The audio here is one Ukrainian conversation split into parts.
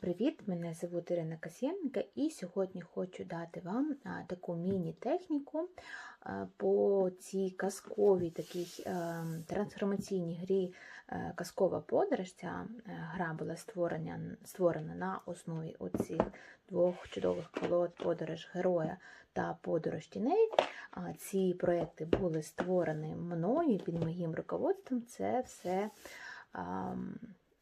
Привіт, мене звуть Ірина Касєнка, і сьогодні хочу дати вам таку міні-техніку по цій казковій такій е, трансформаційній грі е, Казкова подорож. Ця е, гра була створена, створена на основі оцих двох чудових колод подорож героя та подорож тіней. Ці проекти були створені мною під моїм руководством. Це все.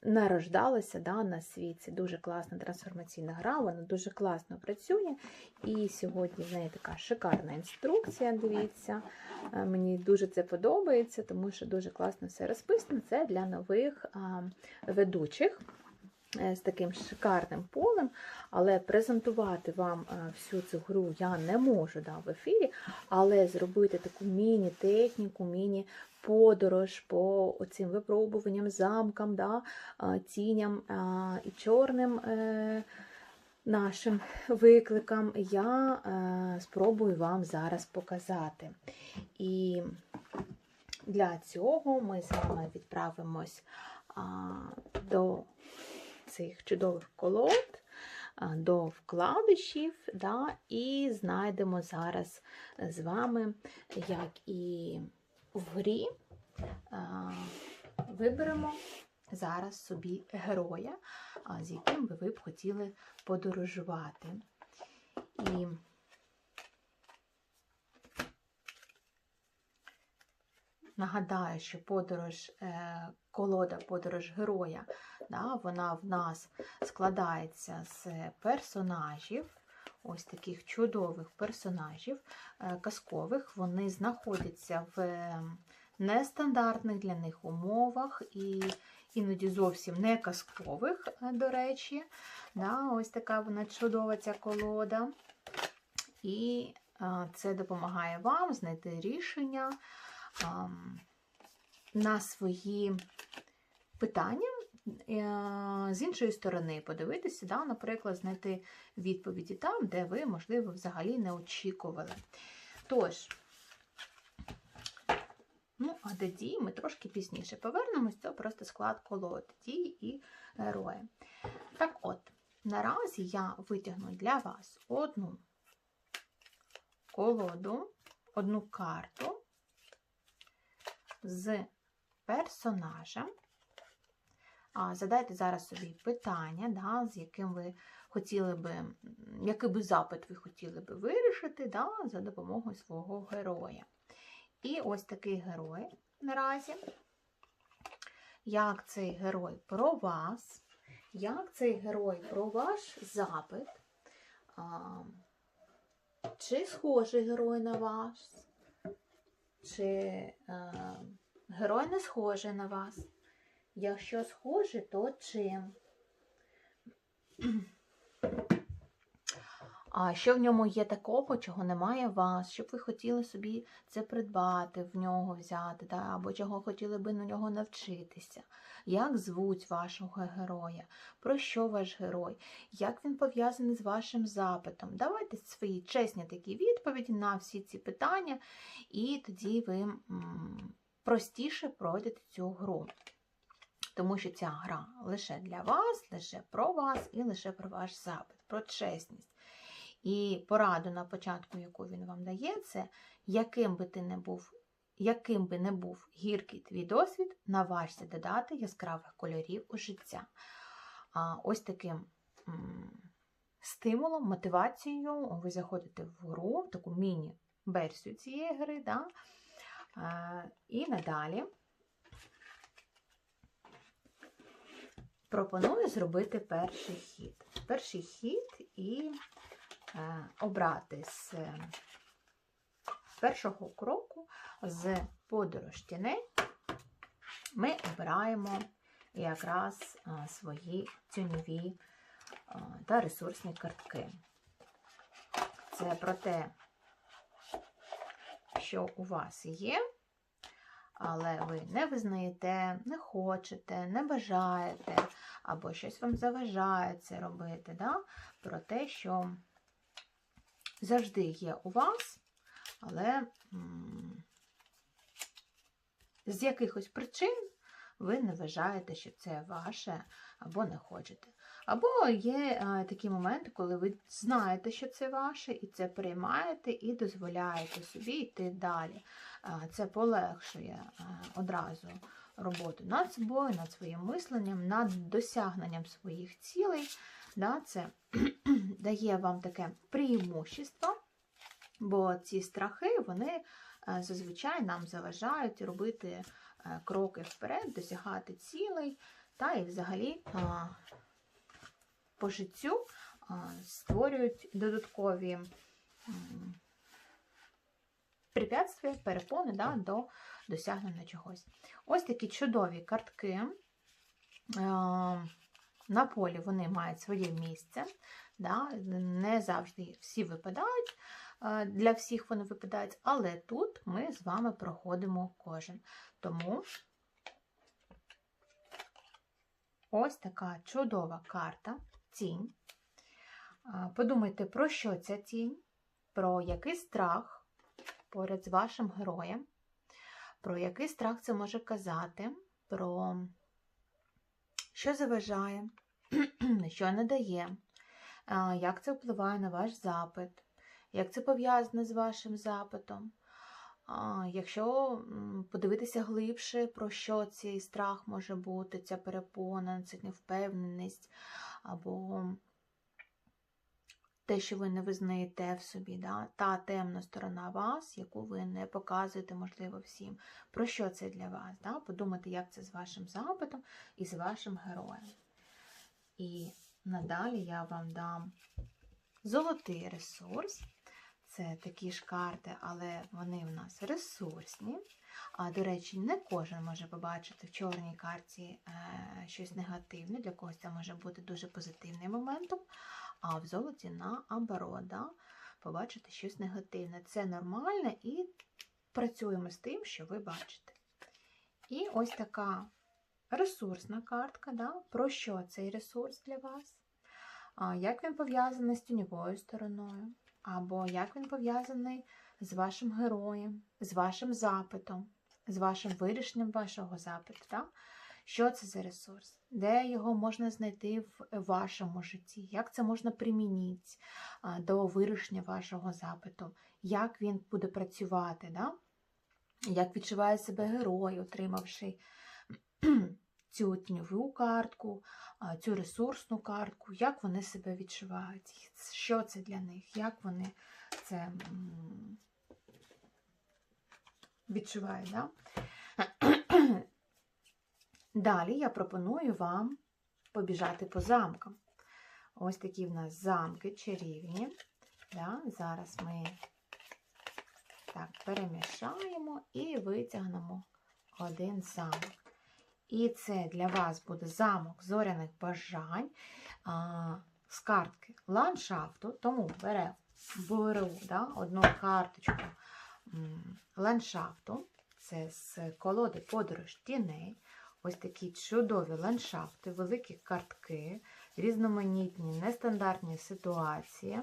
Нарождалося да, на світ. Це дуже класна трансформаційна гра, вона дуже класно працює. І сьогодні в неї така шикарна інструкція. Дивіться, Е, мені дуже це подобається, тому що дуже класно все розписано. Це для нових ведучих. Е, З таким шикарним полем, але презентувати вам е, всю цю гру я не можу да, в ефірі, але зробити таку міні-техніку, міні-подорож по цим випробуванням, замкам, да, тіням і чорним е, нашим викликам я е, спробую вам зараз показати. І для цього ми з вами відправимось до цих чудових колод, до вкладишів, да, і знайдемо зараз з вами, як і в грі, виберемо зараз собі героя, з яким би ви б хотіли подорожувати. І Нагадаю, що подорож, е, колода подорож героя, да, вона в нас складається з персонажів, ось таких чудових персонажів е, казкових. Вони знаходяться в е, нестандартних для них умовах і іноді зовсім не казкових, до речі. Да, ось така вона чудова ця колода. І це допомагає вам знайти рішення на свої питання. Е, З іншої сторони, подивитися, да, наприклад, знайти відповіді там, де ви, можливо, взагалі не очікували. Тож, ну, а до дій ми трошки пізніше повернемось, це просто склад колод дій і герої. Так от, наразі я витягну для вас одну колоду, одну карту з персонажем. Задайте зараз собі питання, да, з яким ви хотіли би, який би запит ви хотіли би вирішити да, за допомогою свого героя. І ось такий герой наразі. Як цей герой про вас, як цей герой про ваш запит, чи схожий герой на вас, чи е, герой не схожий на вас. Якщо схожий, то чим? А що в ньому є такого, чого немає у вас, щоб ви хотіли собі це придбати, в нього взяти, да? або чого хотіли би на нього навчитися? Як звуть вашого героя? Про що ваш герой? Як він пов'язаний з вашим запитом? Давайте свої чесні такі відповіді на всі ці питання, і тоді ви простіше пройдете цю гру. Тому що ця гра лише для вас, лише про вас і лише про ваш запит, про чесність. І пораду на початку, яку він вам дає, це яким би ти не був, яким би не був гіркий твій досвід, наважся додати яскравих кольорів у життя. А ось таким стимулом, мотивацією ви заходите в гру, в таку міні-версію цієї гри. Да? І надалі пропоную зробити перший хід. Перший хід і обрати з першого кроку з подорож тіней ми обираємо якраз е, свої тіньові е, та ресурсні картки. Це про те, що у вас є, але ви не визнаєте, не хочете, не бажаєте, або щось вам заважає це робити. Да? Про те, що завжди є у вас, але з якихось причин ви не вважаєте, що це ваше або не хочете. Або є е, такі моменти, коли ви знаєте, що це ваше, і це приймаєте, і дозволяєте собі йти далі. Е, Це полегшує е, одразу роботу над собою, над своїм мисленням, над досягненням своїх цілей. Да, Це дає вам таке преимущество, бо ці страхи, вони е, зазвичай нам заважають робити е, кроки вперед, досягати цілей, та і взагалі а, по життю створюють додаткові препятствия, перепони да, до досягнення чогось. Ось такі чудові картки. На полі вони мають своє місце. Да? Не завжди всі випадають, е, для всіх вони випадають, але тут ми з вами проходимо кожен. Тому ось така чудова карта, тінь. Е, Подумайте, про що ця тінь, про який страх поряд з вашим героєм, про який страх це може казати, про що заважає, що не дає, як це впливає на ваш запит, як це пов'язане з вашим запитом. Якщо подивитися глибше, про що цей страх може бути, ця перепона, ця невпевненість, або те, що ви не визнаєте в собі, да? та темна сторона вас, яку ви не показуєте, можливо, всім. Про що це для вас? Да? Подумайте, як це з вашим запитом і з вашим героєм. І надалі я вам дам золотий ресурс. Це такі ж карти, але вони в нас ресурсні. А, до речі, не кожен може побачити в чорній карті е, щось негативне. Для когось це може бути дуже позитивним моментом. А в золоті наоборот, да, побачити щось негативне. Це нормально і працюємо з тим, що ви бачите. І ось така ресурсна картка. Да? Про що цей ресурс для вас? Як він пов'язаний з тіньовою стороною? Або як він пов'язаний з вашим героєм, з вашим запитом, з вашим вирішенням вашого запиту. Да? Що це за ресурс? Де його можна знайти в вашому житті? Як це можна примінити до вирішення вашого запиту? Як він буде працювати? Да? Як відчуває себе герой, отримавши цю тіньову картку, цю ресурсну картку, як вони себе відчувають? Що це для них? Як вони це відчувають? Да? Далі я пропоную вам побіжати по замкам. Ось такі в нас замки чарівні. Да? Зараз ми так перемішаємо і витягнемо один замок. І це для вас буде замок зоряних бажань а, з картки ландшафту, тому бере, беру да, одну карточку ландшафту, це з колоди подорож тіней. Ось такі чудові ландшафти, великі картки, різноманітні, нестандартні ситуації.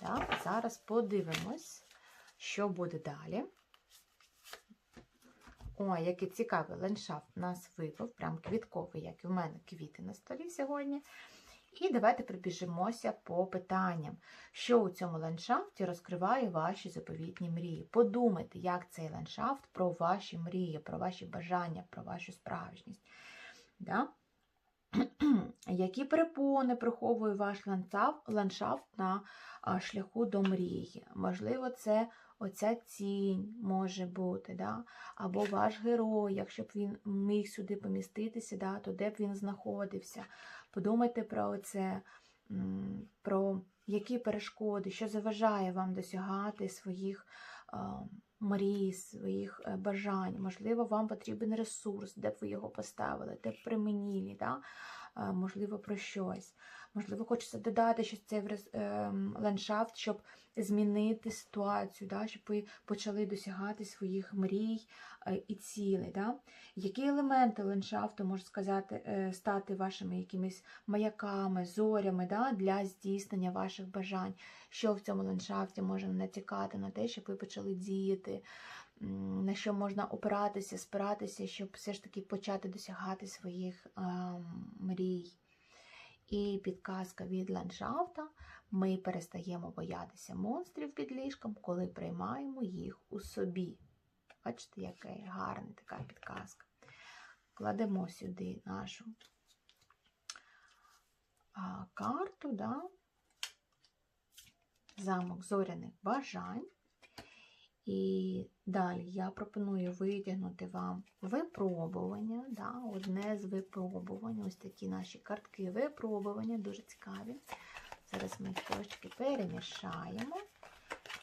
Так, Зараз подивимось, що буде далі. Ой, який цікавий ландшафт у нас випав, прям квітковий, як і в мене квіти на столі сьогодні. І давайте прибіжимося по питанням, що у цьому ландшафті розкриває ваші заповітні мрії. Подумайте, як цей ландшафт про ваші мрії, про ваші бажання, про вашу справжність. Да? Які перепони приховує ваш ландшафт на шляху до мрії? Можливо, це оця тінь може бути, да? або ваш герой, якщо б він міг сюди поміститися, да? то де б він знаходився. Подумайте про це, про які перешкоди, що заважає вам досягати своїх мрій, своїх е, бажань. Можливо, вам потрібен ресурс, де б ви його поставили, де б применіли. да? Можливо, про щось. Можливо, хочеться додати щось цей ем, ландшафт, щоб змінити ситуацію, да? щоб ви почали досягати своїх мрій е, і цілей. Да? Які елементи ландшафту можуть сказати, е, стати вашими якимись маяками, зорями да? для здійснення ваших бажань? Що в цьому ландшафті може натякати на те, щоб ви почали діяти, на що можна опиратися, спиратися, щоб все ж таки почати досягати своїх ем, мрій. І підказка від ландшафта. Ми перестаємо боятися монстрів під ліжком, коли приймаємо їх у собі. Бачите, яка гарна така підказка. Кладемо сюди нашу карту, да? замок зоряних бажань. І далі я пропоную витягнути вам випробування. Да? Одне з випробувань. Ось такі наші картки випробування, дуже цікаві. Зараз ми їх трошки перемішаємо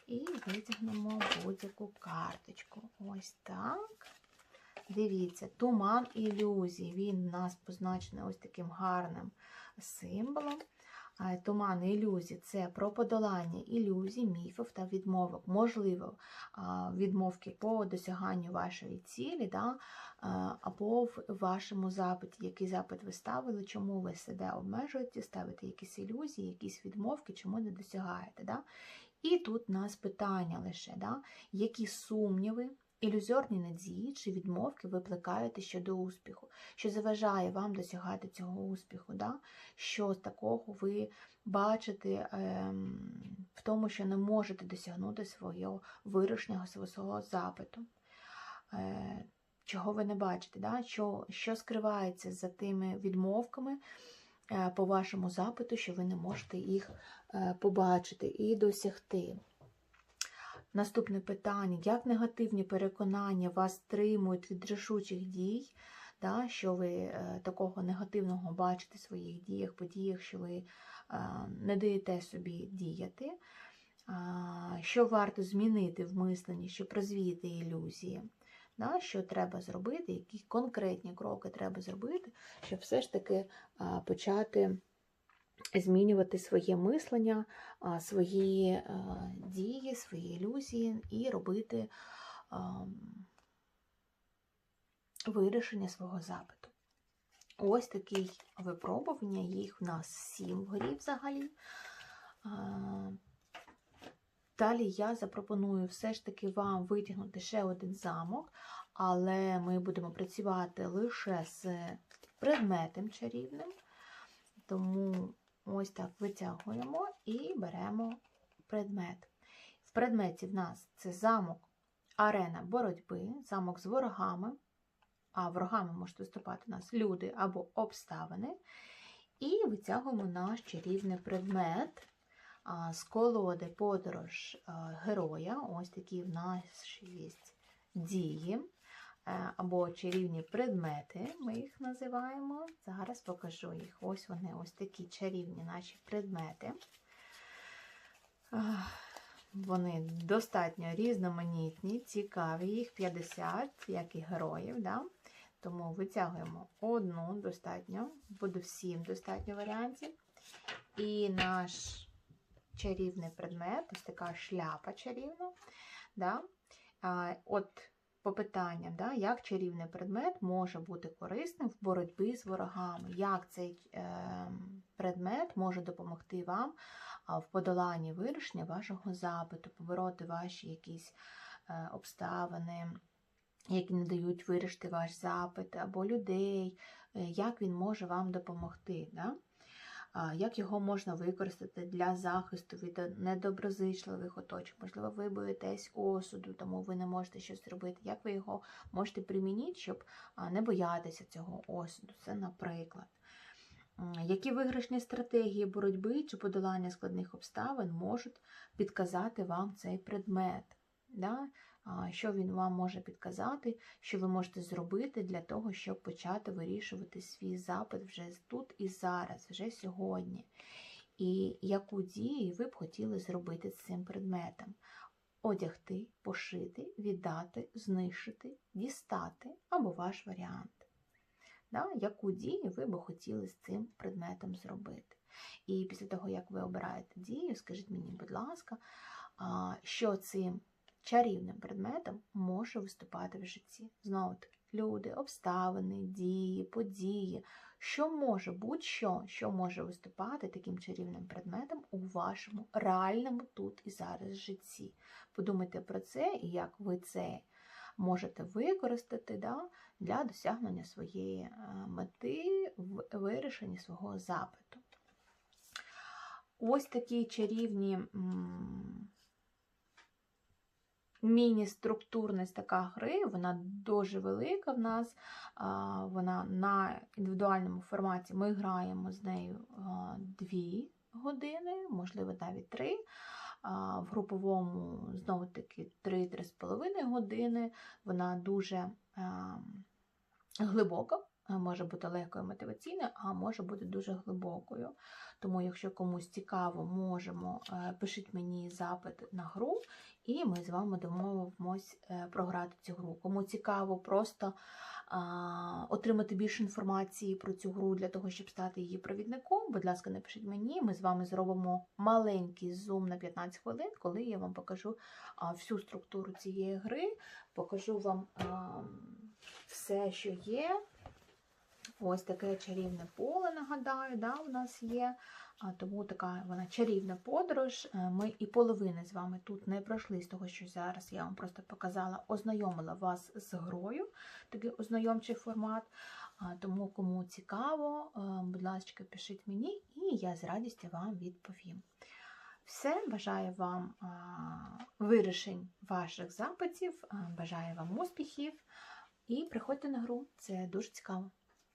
і витягнемо будь-яку карточку. Ось так. Дивіться, туман ілюзій. Він нас позначений ось таким гарним символом. А, Туман ілюзій це про подолання ілюзій, міфів та відмовок. Можливо, відмовки по досяганню вашої цілі, да, або в вашому запиті, який запит ви ставили, чому ви себе обмежуєте, ставите якісь ілюзії, якісь відмовки, чому не досягаєте. Да? І тут у нас питання лише, да, які сумніви, ілюзорні надії чи відмовки ви плекаєте щодо успіху, що заважає вам досягати цього успіху, да? що такого ви бачите ем, в тому, що не можете досягнути свого вирішення, свого запиту. Е, чого ви не бачите, да? що, що скривається за тими відмовками е, по вашому запиту, що ви не можете їх е, побачити і досягти. Наступне питання: як негативні переконання вас стримують від рішучих дій, да, що ви е, такого негативного бачите в своїх діях, подіях, що ви е, не даєте собі діяти, що варто змінити в мисленні, щоб розвіяти ілюзії, да, що треба зробити, які конкретні кроки треба зробити, щоб все ж таки а, почати змінювати своє мислення, свої е, дії, свої ілюзії і робити вирішення свого запиту. Ось такі випробування, їх в нас сім в грі взагалі. Далі я запропоную все ж таки вам витягнути ще один замок, але ми будемо працювати лише з предметом чарівним. Тому ось так витягуємо і беремо предмет. В предметі в нас це замок, арена боротьби, замок з ворогами, а ворогами можуть виступати у нас люди або обставини. І витягуємо наш чарівний предмет з колоди подорож героя. Ось такі в нас є дії або чарівні предмети, ми їх називаємо. Зараз покажу їх. Ось вони, ось такі чарівні наші предмети. Вони достатньо різноманітні, цікаві, їх 50, як і героїв. Да? Тому витягуємо одну достатньо, буде всім достатньо варіантів. І наш чарівний предмет, ось така шляпа чарівна. Да? От по питанням, да, як чарівний предмет може бути корисним в боротьбі з ворогами, як цей е, предмет може допомогти вам в подоланні вирішення вашого запиту, побороти ваші якісь е, обставини, які не дають вирішити ваш запит, або людей, е, як він може вам допомогти. Да? Як його можна використати для захисту від недоброзичливих оточень? Можливо, ви боїтесь осуду, тому ви не можете щось зробити. Як ви його можете примінити, щоб не боятися цього осуду? Це, наприклад. Які виграшні стратегії боротьби чи подолання складних обставин можуть підказати вам цей предмет? Да? Що він вам може підказати, що ви можете зробити для того, щоб почати вирішувати свій запит вже тут і зараз, вже сьогодні. І яку дію ви б хотіли зробити з цим предметом? Одягти, пошити, віддати, знищити, дістати або ваш варіант. Да? Яку дію ви б хотіли з цим предметом зробити? І після того, як ви обираєте дію, скажіть мені, будь ласка, що цим чарівним предметом може виступати в житті. Знову таки, люди, обставини, дії, події, що може будь-що, що може виступати таким чарівним предметом у вашому реальному тут і зараз житті. Подумайте про це і як ви це можете використати да, для досягнення своєї е, мети в вирішенні свого запиту. Ось такі чарівні міні-структурність така гри, вона дуже велика в нас, вона на індивідуальному форматі. Ми граємо з нею а, дві години, можливо, навіть три. В груповому, знову таки, 3-3,5 години. Вона дуже глибока, може бути легкою мотиваційною, а може бути дуже глибокою. Тому, якщо комусь цікаво, можемо, е, пишіть мені запит на гру, і ми з вами домовимось е, програти цю гру. Кому цікаво просто отримати більше інформації про цю гру для того, щоб стати її провідником, будь ласка, напишіть мені, ми з вами зробимо маленький зум на 15 хвилин, коли я вам покажу всю структуру цієї гри, покажу вам все, що є. Ось таке чарівне поле, нагадаю, да, у нас є. Тому така вона чарівна подорож. Е, Ми і половини з вами тут не пройшли з того, що зараз я вам просто показала, ознайомила вас з грою, такий ознайомчий формат. Тому, кому цікаво, е, будь ласка, пишіть мені, і я з радістю вам відповім. Все, бажаю вам вирішень ваших запитів, а, бажаю вам успіхів і приходьте на гру, це дуже цікаво.